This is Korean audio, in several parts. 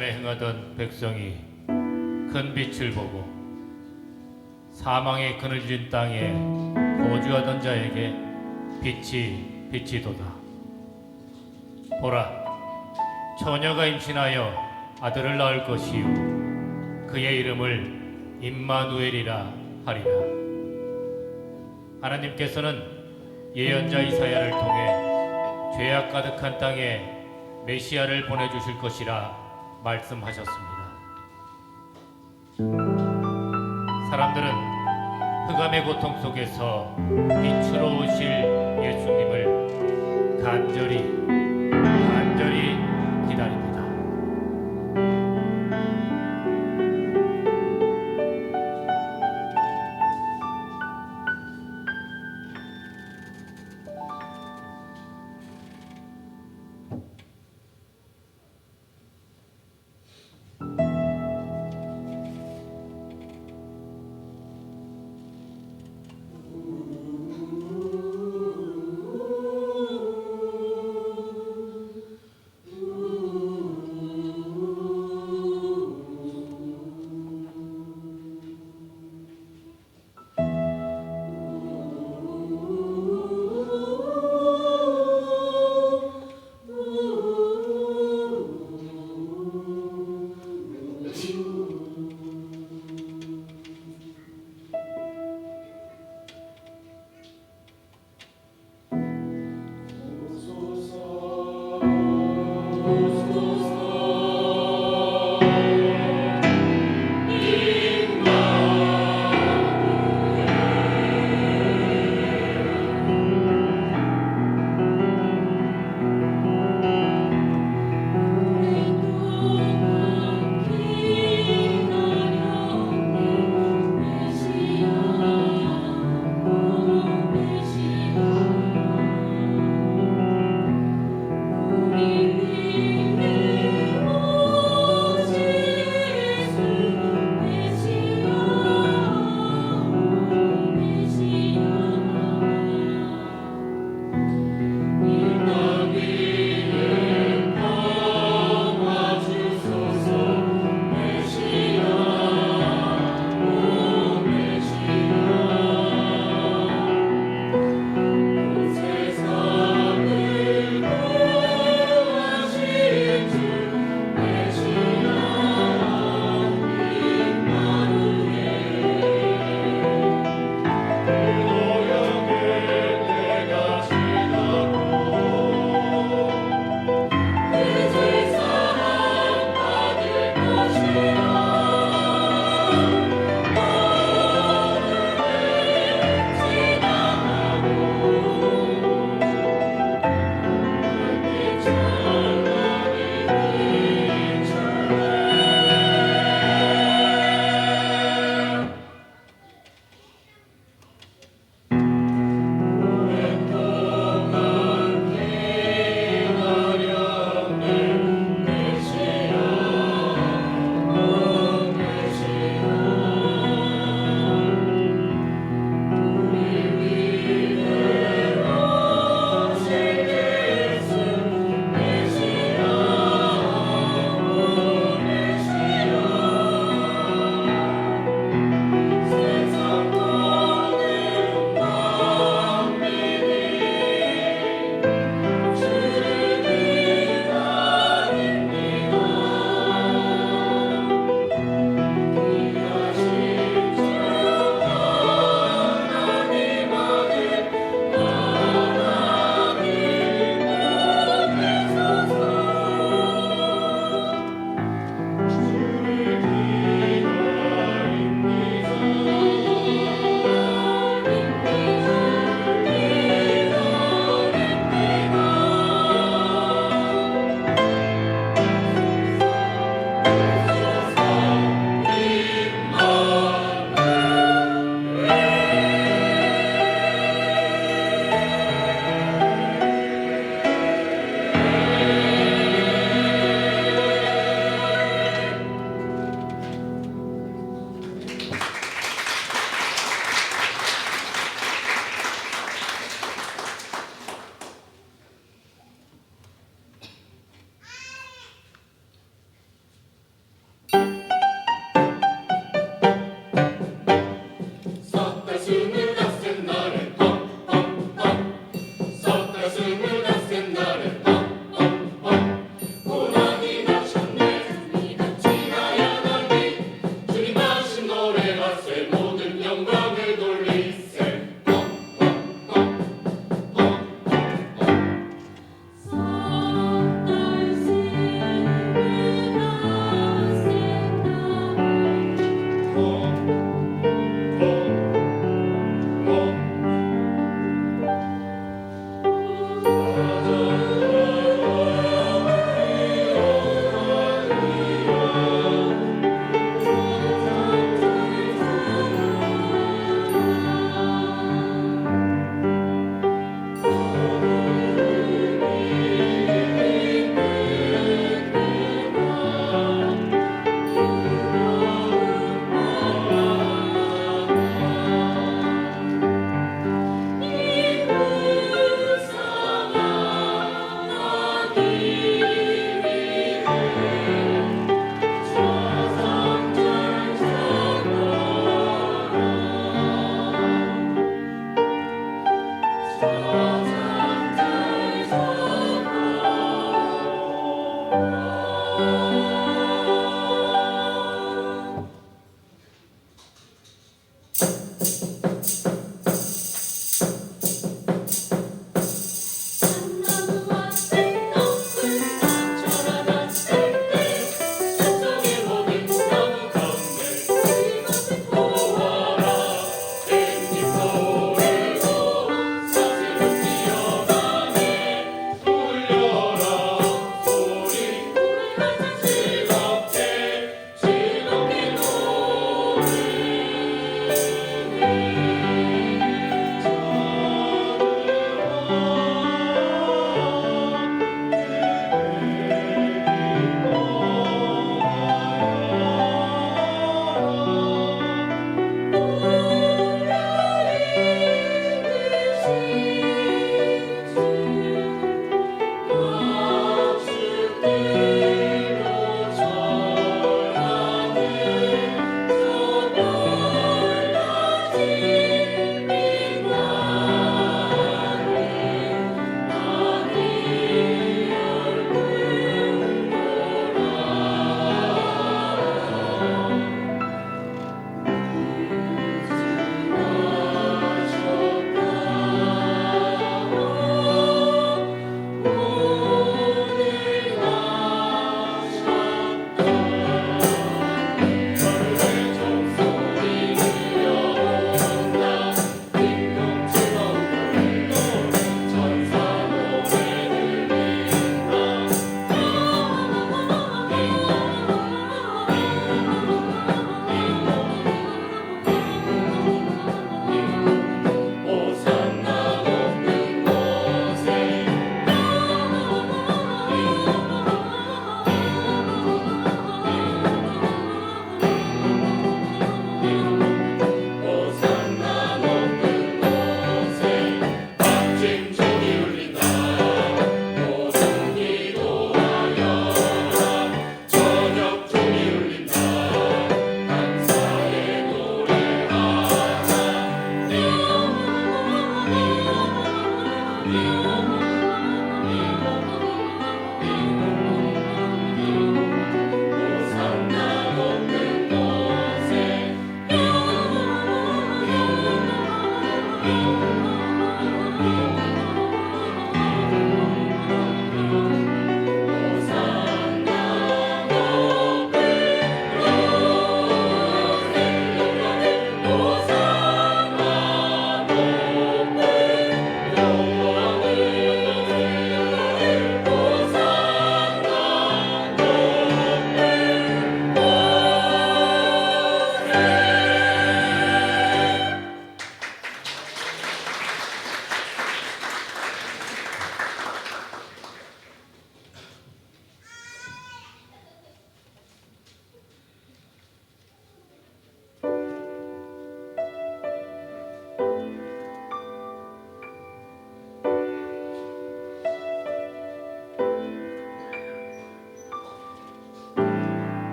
흑암에 행하던 백성이 큰 빛을 보고 사망의 그늘진 땅에 거주하던 자에게 빛이 빛이도다. 보라, 처녀가 임신하여 아들을 낳을 것이요 그의 이름을 임마누엘이라 하리라. 하나님께서는 예언자 이사야를 통해 죄악 가득한 땅에 메시아를 보내주실 것이라 말씀하셨습니다. 사람들은 흑암의 고통 속에서 빛으로 오실 예수님을 간절히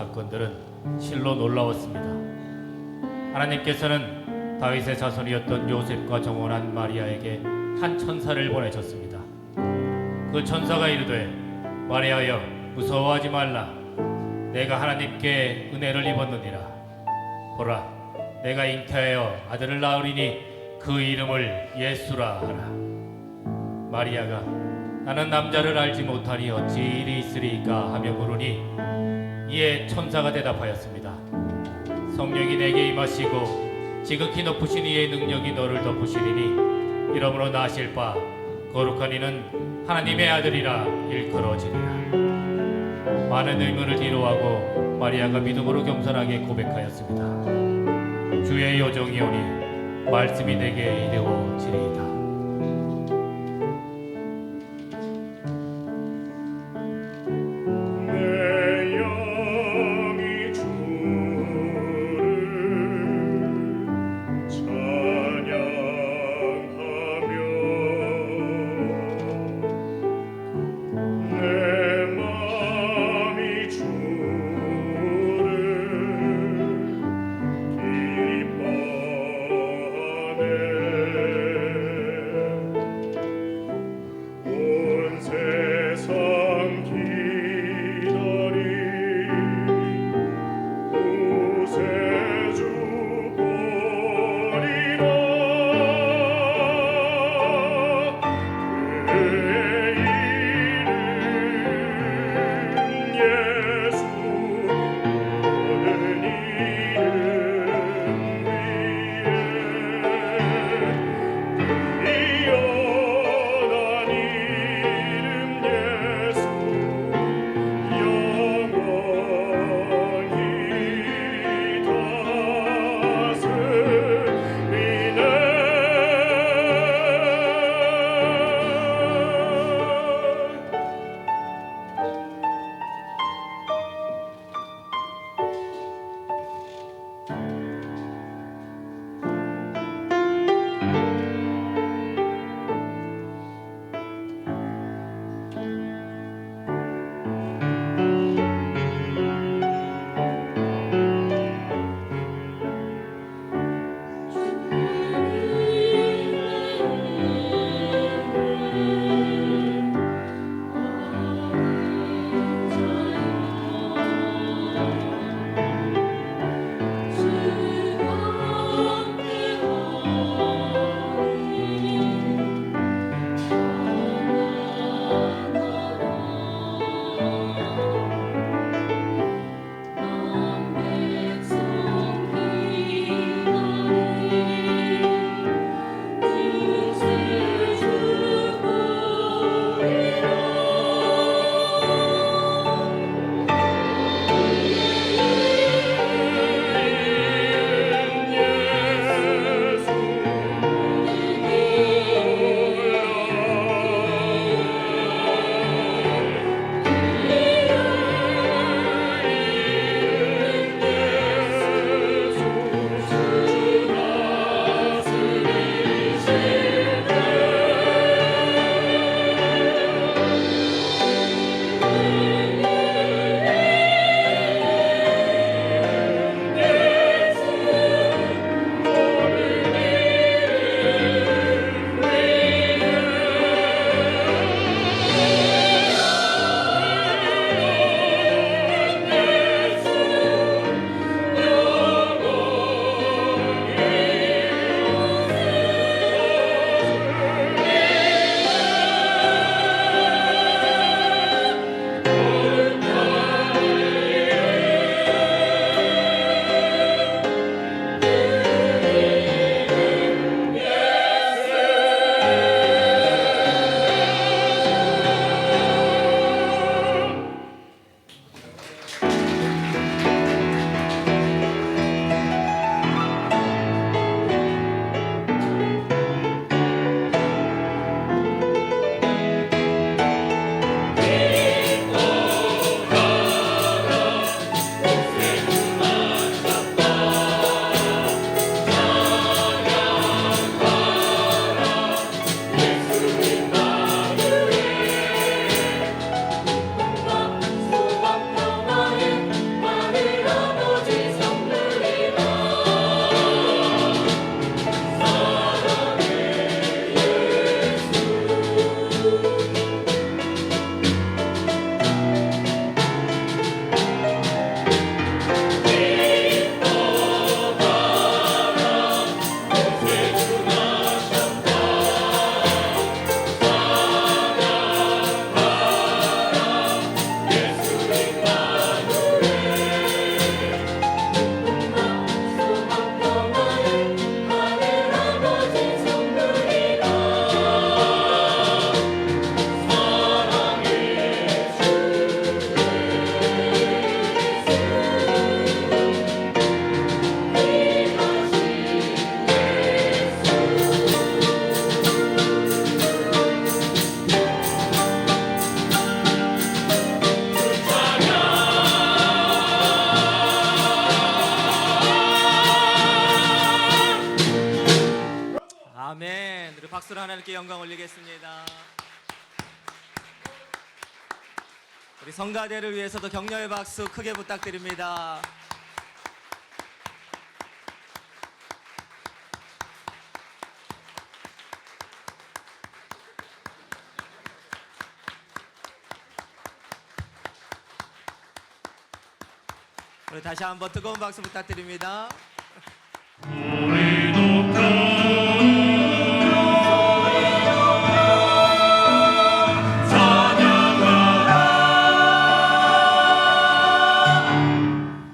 사건들은 실로 놀라웠습니다. 하나님께서는 다윗의 자손이었던 요셉과 정혼한 마리아에게 한 천사를 보내셨습니다. 그 천사가 이르되 마리아여 무서워하지 말라 내가 하나님께 은혜를 입었느니라 보라 내가 잉태하여 아들을 낳으리니 그 이름을 예수라 하라 마리아가 나는 남자를 알지 못하니 어찌 일이 있으리까 하며 물으니 이에 천사가 대답하였습니다. 성령이 내게 임하시고 지극히 높으신 이의 능력이 너를 덮으시리니 이러므로 나실 바 거룩한 이는 하나님의 아들이라 일컬어지리라. 많은 의문을 뒤로하고 마리아가 믿음으로 겸손하게 고백하였습니다. 주의 여종이 오니 말씀이 내게 이르어지리이다 박수로 하나님께 영광 올리겠습니다. 우리 성가대를 위해서도 격려의 박수 크게 부탁드립니다. 우리 다시 한번 뜨거운 박수 부탁드립니다.